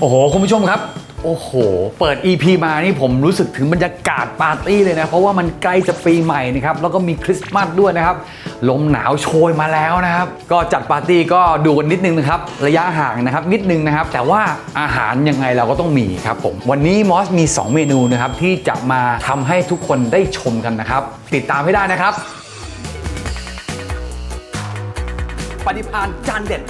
โอ้โห คุณผู้ชมครับ โอ้โห เปิด EP มานี่ผมรู้สึกถึงบรรยากาศปาร์ตี้เลยนะ เพราะว่ามันใกล้จะปีใหม่นะครับ แล้วก็มีคริสต์มาสด้วยนะครับ ลมหนาวโชยมาแล้วนะครับ ก็จัดปาร์ตี้ก็ดูกันนิดนึงนะครับ ระยะห่างนะครับ นิดนึงนะครับ แต่ว่าอาหารยังไงเราก็ต้องมีครับผม วันนี้มอสมี 2 เมนูนะครับที่จะมาทำให้ทุกคนได้ชมกันนะครับ ติดตามให้ได้นะครับ ปฏิพานจานเด็ด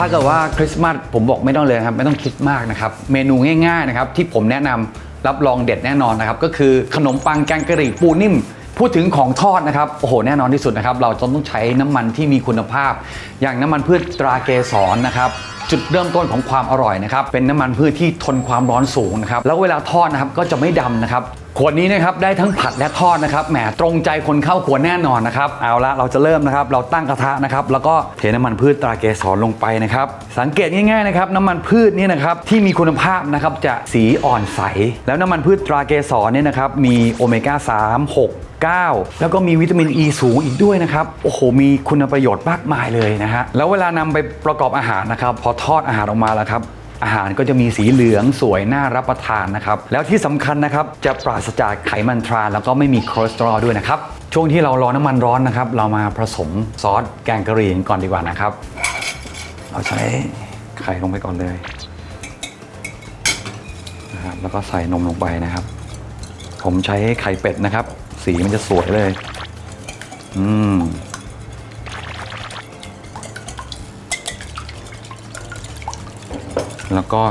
ถ้าเกิดว่าคริสต์มาสผมบอกไม่ต้องเลยครับ ไม่ต้องคิดมากนะครับ เมนูง่ายๆนะครับที่ผมแนะนำรับรองเด็ดแน่นอนนะครับ ก็คือขนมปังแกงกะหรี่ปูนิ่ม พูดถึงของทอดนะครับโอ้โหแน่นอนที่สุดนะครับ เราจะต้องใช้น้ำมันที่มีคุณภาพ อย่างน้ำมันพืชตราเกสรนะครับ จุดเริ่มต้นของความอร่อยนะครับ เป็นน้ำมันพืชที่ทนความร้อนสูงนะครับ แล้วเวลาทอดนะครับก็จะไม่ดำนะครับขวดนี้นะครับได้ทั้งผัดและทอดนะครับแหมตรงใจคนเข้าครัวแน่นอนนะครับเอาละเราจะเริ่มนะครับ เราตั้งกระทะนะครับ แล้วก็เทน้ำมันพืชตราเกสรลงไปนะครับ สังเกตง่ายๆนะครับน้ำมันพืชเนี่ยนะครับที่มีคุณภาพนะครับจะสีอ่อนใส แล้วน้ำมันพืชตราเกสรเนี่ยนะครับมีโอเมก้า3 6 9 แล้วก็มีวิตามินอ e ีสูงอีกด้วยนะครับ โอ้โห มีคุณประโยชน์มากมายเลยนะฮะแล้วเวลานำไปประกอบอาหารนะครับ พอทอดอาหารออกมาแล้วครับ อาหารก็จะมีสีเหลืองสวยน่ารับประทานนะครับ แล้วที่สำคัญนะครับจะปราศจากไขมันทรานแล้วก็ไม่มีคอเลสเตอรอลด้วยนะครับ ช่วงที่เรารอน้ำมันร้อนนะครับ เรามาผสมซอสแกงกะหรี่ก่อนดีกว่านะครับ เราใช้ไข่ลงไปก่อนเลยนะครับแล้วก็ใส่นมลงไปนะครับ ผมใช้ไข่เป็ดนะครับ สีมันจะสวยเลย อืม แล้วก็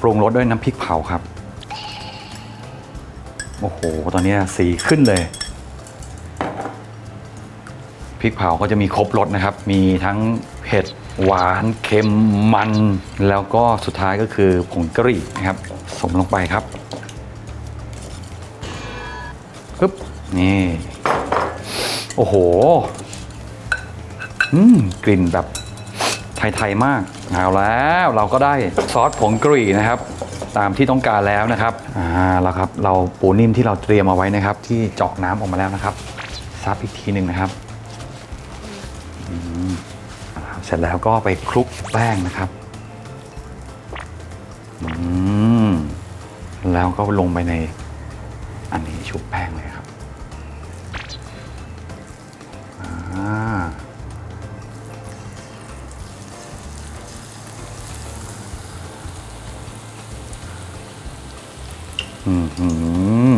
ปรุงรสด้วยน้ำพริกเผาครับ โอ้โห ตอนนี้สีขึ้นเลย พริกเผาก็จะมีครบรสนะครับ มีทั้งเผ็ด หวาน เค็ม มัน แล้วก็สุดท้ายก็คือผงกะหรี่นะครับสมลงไปครับปึ๊บ นี่ โอ้โห อืม กลิ่นแบบไทย ๆ มาก เอาแล้วเราก็ได้ซอสผงกรีนะครับ ตามที่ต้องการแล้วนะครับอ่าแล้วครับเราปูนิ่มที่เราเตรียมเอาไว้นะครับ ที่เจาะน้ำออกมาแล้วนะครับซับอีกทีหนึ่งนะครับอืมเสร็จแล้วก็ไปคลุกแป้งนะครับอืมแล้วก็ลงไปในอันนี้ชุบแป้งเลยครับ อืม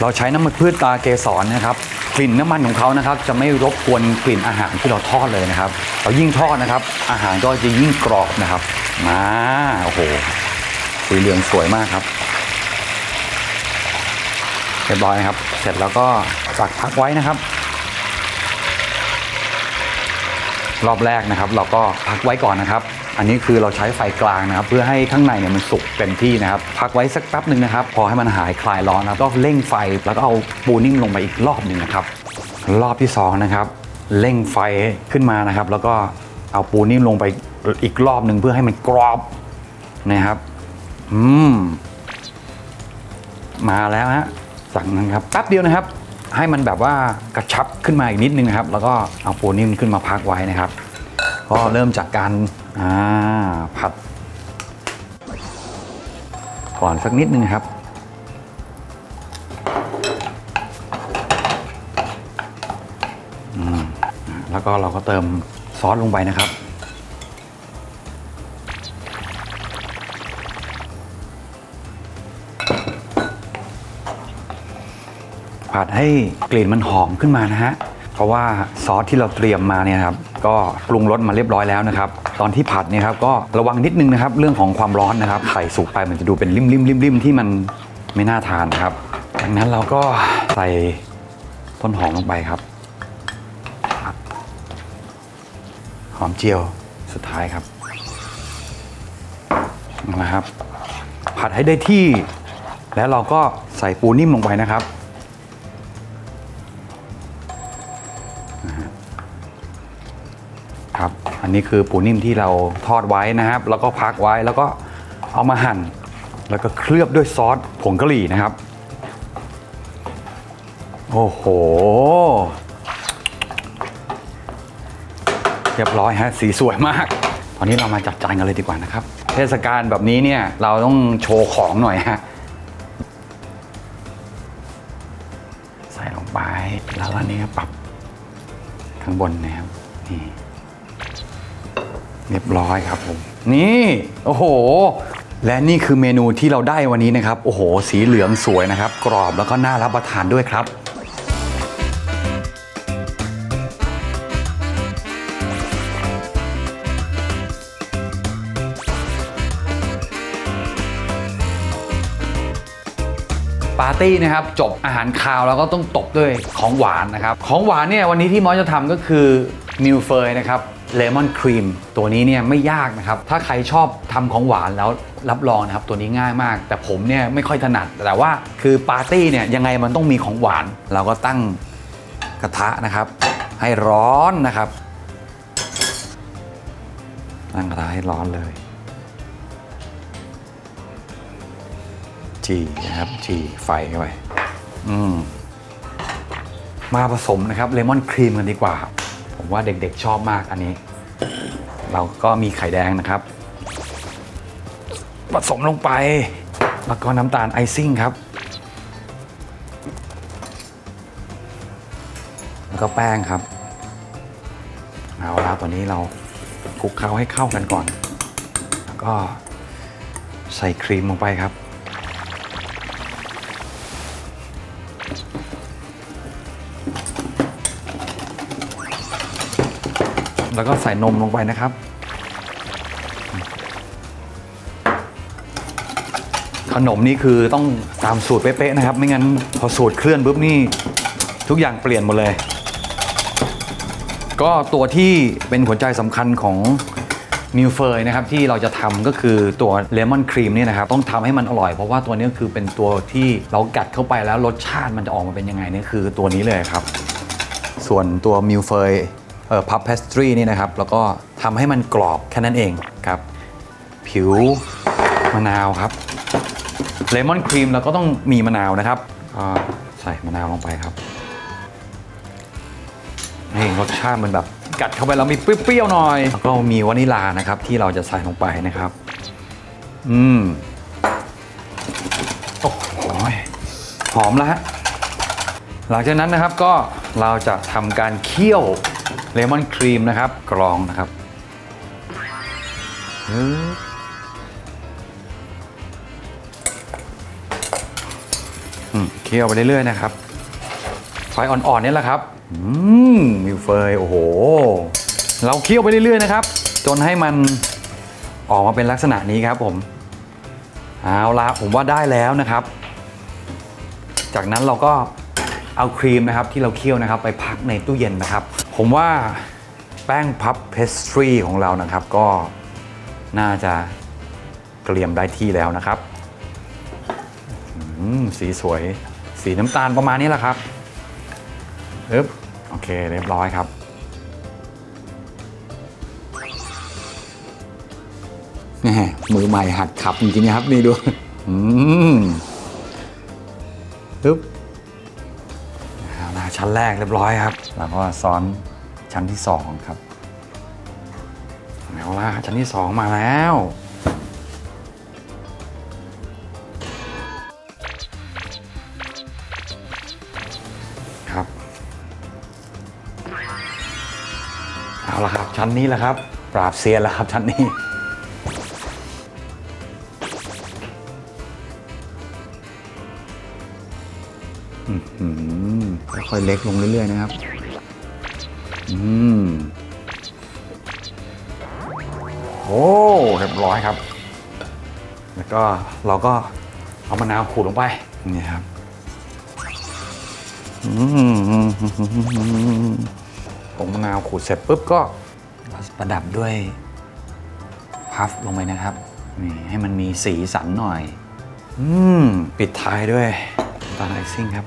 เราใช้น้ำมันพืชตาเกสรนะครับกลิ่นน้ำมันของเขานะครับ จะไม่รบกวนกลิ่นอาหารที่เราทอดเลยนะครับ เรายิ่งทอดนะครับ อาหารก็จะยิ่งกรอบนะครับมาโอ้โหสีเหลืองสวยมากครับเรียบร้อยนะครับ เสร็จแล้วก็ตักพักไว้นะครับ รอบแรกนะครับ เราก็พักไว้ก่อนนะครับ อันนี้คือเราใช้ไฟกลางนะครับ เพื่อให้ข้างในเนี่ยมันสุกเต็มที่นะครับ พักไว้สักแป๊บหนึ่งนะครับ พอให้มันหายคลายร้อนนะครับก็เร่งไฟแล้วก็เอาปูนิ่มลงไปอีกรอบหนึ่งนะครับ รอบที่สองนะครับเร่งไฟขึ้นมานะครับ แล้วก็เอาปูนิ่มลงไปอีกรอบหนึ่งเพื่อให้มันกรอบนะครับ อืมมาแล้วฮะจากนั้นครับแป๊บเดียวนะครับ ให้มันแบบว่ากระชับขึ้นมาอีกนิดนึงนะครับ แล้วก็เอาปูนิ่มขึ้นมาพักไว้นะครับ ก็เริ่มจากการผัดก่อนสักนิดนึงนครับแล้วก็เราก็เติมซอสลงไปนะครับ ผัดให้กลิ่นมันหอมขึ้นมานะฮะเพราะว่าซอสที่เราเตรียมมาเนี่ยครับก็ปรุงรสมาเรียบร้อยแล้วนะครับ ตอนที่ผัดเนี่ยครับก็ระวังนิดนึงนะครับ เรื่องของความร้อนนะครับไข่สุกไปมันจะดูเป็นริมริมริมริมๆที่มันไม่น่าทานนะครับดังนั้นเราก็ใส่ต้นหอมลงไปครับ หอมเจียวสุดท้ายครับนะครับ ผัดให้ได้ที่ แล้วเราก็ใส่ปูนิ่มลงไปนะครับ อันนี้คือปูนิ่มที่เราทอดไว้นะครับ แล้วก็พักไว้แล้วก็เอามาหั่น แล้วก็เคลือบด้วยซอสผงกะหรี่นะครับ โอ้โห เรียบร้อยฮะสีสวยมาก ตอนนี้เรามาจัดจานกันเลยดีกว่านะครับ เทศกาลแบบนี้เนี่ยเราต้องโชว์ของหน่อยฮะใส่ลงไปแล้วอันนี้ก็ปรับข้างบนนะครับนี่ เรียบร้อยครับผม นี่โอ้โห และนี่คือเมนูที่เราได้วันนี้นะครับ โอ้โห สีเหลืองสวยนะครับ กรอบแล้วก็น่ารับประทานด้วยครับปาร์ตี้นะครับจบอาหารคาวแล้วก็ต้องตบด้วยของหวานนะครับ ของหวานเนี่ยวันนี้ที่มอสจะทำก็คือมิลเฟยนะครับ เลมอนครีมตัวนี้เนี่ยไม่ยากนะครับ ถ้าใครชอบทำของหวานแล้วรับรองนะครับตัวนี้ง่ายมาก แต่ผมเนี่ยไม่ค่อยถนัด แต่ว่าคือปาร์ตี้เนี่ยยังไงมันต้องมีของหวาน เราก็ตั้งกระทะนะครับ ให้ร้อนนะครับ ตั้งกระทะให้ร้อนเลยจีนะครับจีไฟเข้าไปอืมมาผสมนะครับเลมอนครีมกันดีกว่า ผมว่าเด็กๆชอบมากอันนี้ เราก็มีไข่แดงนะครับ ผสมลงไป แล้วก็น้ำตาลไอซิ่งครับ แล้วก็แป้งครับ เอาละตัวนี้เราคลุกเคล้าให้เข้ากันก่อน แล้วก็ใส่ครีมลงไปครับ แล้วก็ใส่นมลงไปนะครับ ขนมนี่คือต้องตามสูตรเป๊ะๆนะครับ ไม่งั้นพอสูตรเคลื่อนปุ๊บนี่ทุกอย่างเปลี่ยนหมดเลย ก็ตัวที่เป็นหัวใจสำคัญของมิลเฟยนะครับที่เราจะทำก็คือตัวเลมอนครีมนี่นะครับต้องทำให้มันอร่อยเพราะว่าตัวนี้คือเป็นตัวที่เรากัดเข้าไปแล้วรสชาติมันจะออกมาเป็นยังไงนี่คือตัวนี้เลยครับ ส่วนตัวมิลเฟย พับเพสตรีนี่นะครับ แล้วก็ทำให้มันกรอบแค่นั้นเองครับ ผิวมะนาวครับเลมอนครีมเราก็ต้องมีมะนาวนะครับก็ใส่มะนาวลงไปครับนี่รสชาติมันแบบกัดเข้าไปแล้วมีเปรี้ยวๆหน่อย แล้วก็มีวานิลานะครับ ที่เราจะใส่ลงไปนะครับ อืมโอ้โหหอมแล้วฮะหลังจากนั้นนะครับก็เราจะทำการเคี่ยว เลมอนครีมนะครับ กรองนะครับเคี่ยวไปเรื่อยๆนะครับ ไฟอ่อนๆนี่แหละครับมมิวเฟยโอ้โห เราเคี่ยวไปเรื่อยๆนะครับ จนให้มันออกมาเป็นลักษณะนี้ครับผมเอาละผมว่าได้แล้วนะครับ จากนั้นเราก็เอาครีมนะครับที่เราเคี่ยวนะครับ ไปพักในตู้เย็นนะครับ ผมว่าแป้งพับเพสทรีของเรานะครับ ก็น่าจะเกรียมได้ที่แล้วนะครับ สีสวย สีน้ำตาลประมาณนี้แหละครับอึ๊บโอเค เรียบร้อยครับแหมมือใหม่หัดขับจริงๆครับ นี่ดู อืมปึ๊บเอ ชั้นแรกเรียบร้อยครับ แล้วก็ซ้อนชั้นที่สองครับเอาละชั้นที่สองมาแล้วครับเอาละครับชั้นนี้แหละครับ ปราบเซียนแล้วครับชั้นนี้ ค่อยๆเล็กลงเรื่อยๆนะครับ อืมโอ้เรียบร้อยครับ แล้วก็เราก็เอามะนาวขูดลงไปนี่ครับอืมผงมะนาวขูดเสร็จปุ๊บก็ประดับด้วย พัฟลงไปนะครับนี่ให้มันมีสีสันหน่อย อืม ปิดท้ายด้วยตาไอซิ่งครับ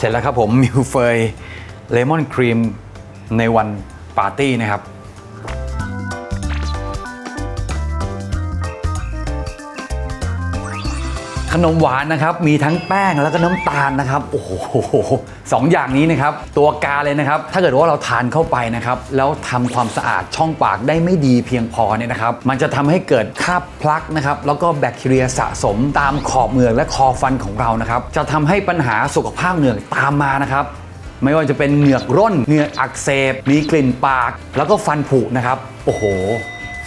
เสร็จแล้วครับผมมิลเฟยเลมอนครีมในวันปาร์ตี้นะครับ ขนมหวานนะครับมีทั้งแป้งแล้วก็น้ำตาลนะครับโอ้โหสองอย่างนี้นะครับตัวกาเลยนะครับ ถ้าเกิดว่าเราทานเข้าไปนะครับแล้วทำความสะอาดช่องปากได้ไม่ดีเพียงพอเนี่ยนะครับ มันจะทำให้เกิดคราบพลักนะครับแล้วก็แบคทีเรียสะสมตามขอบเหงือกและคอฟันของเรานะครับ จะทำให้ปัญหาสุขภาพเหงือกตามมานะครับไม่ว่าจะเป็นเหงือกร่น เหงือกอักเสบ มีกลิ่นปาก แล้วก็ฟันผุนะครับ โอ้โห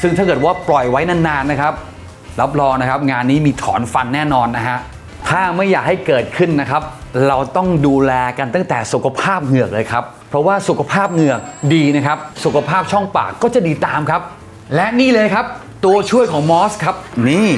ซึ่งถ้าเกิดว่าปล่อยไว้นานๆนะครับ รับรองนะครับ งานนี้มีถอนฟันแน่นอนนะฮะถ้าไม่อยากให้เกิดขึ้นนะครับ เราต้องดูแลกันตั้งแต่สุขภาพเหงือกเลยครับ เพราะว่าสุขภาพเหงือกดีนะครับ สุขภาพช่องปากก็จะดีตามครับ และนี่เลยครับ ตัวช่วยของมอสครับ นี่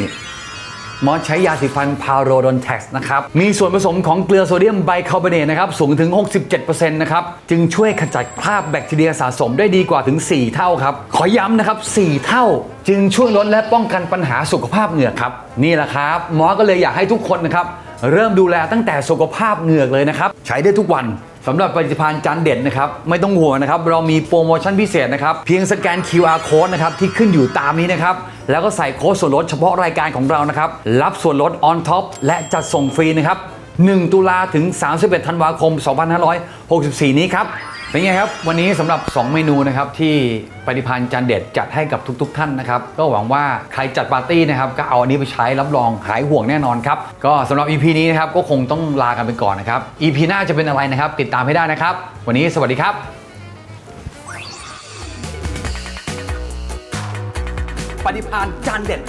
หมอใช้ยาสีฟันพาโรดอนแท็กนะครับ มีส่วนผสมของเกลือโซเดียมไบคาร์บอเนตนะครับ สูงถึง 67%นะครับ จึงช่วยขจัดคราบแบคทีเรียสะสมได้ดีกว่าถึง 4 เท่าครับ ขอย้ำนะครับ 4 เท่า จึงช่วยลดและป้องกันปัญหาสุขภาพเหงือกครับ นี่แหละครับหมอก็เลยอยากให้ทุกคนนะครับเริ่มดูแลตั้งแต่สุขภาพเหงือกเลยนะครับ ใช้ได้ทุกวัน สำหรับผลิตภัณฑ์จานเด็ดนะครับ ไม่ต้องห่วงนะครับ เรามีโปรโมชั่นพิเศษนะครับ เพียงสแกน QR code นะครับ ที่ขึ้นอยู่ตามนี้นะครับ แล้วก็ใส่โค้ดส่วนลดเฉพาะรายการของเรานะครับ รับส่วนลด on top และจัดส่งฟรีนะครับ 1 ตุลาถึง 31 ธันวาคม 2564 นี้ครับ เป็นไงครับ วันนี้สำหรับ 2 เมนูนะครับที่ปฏิพันธ์จานเด็ดจัดให้กับทุก ๆ ท่านนะครับ ก็หวังว่าใครจัดปาร์ตี้นะครับ ก็เอาอันนี้ไปใช้รับรองหายห่วงแน่นอนครับ ก็สำหรับ EP นี้นะครับ ก็คงต้องลากันไปก่อนนะครับ EP หน้าจะเป็นอะไรนะครับ ติดตามให้ได้นะครับ วันนี้สวัสดีครับปฏิพันธ์จานเด็ด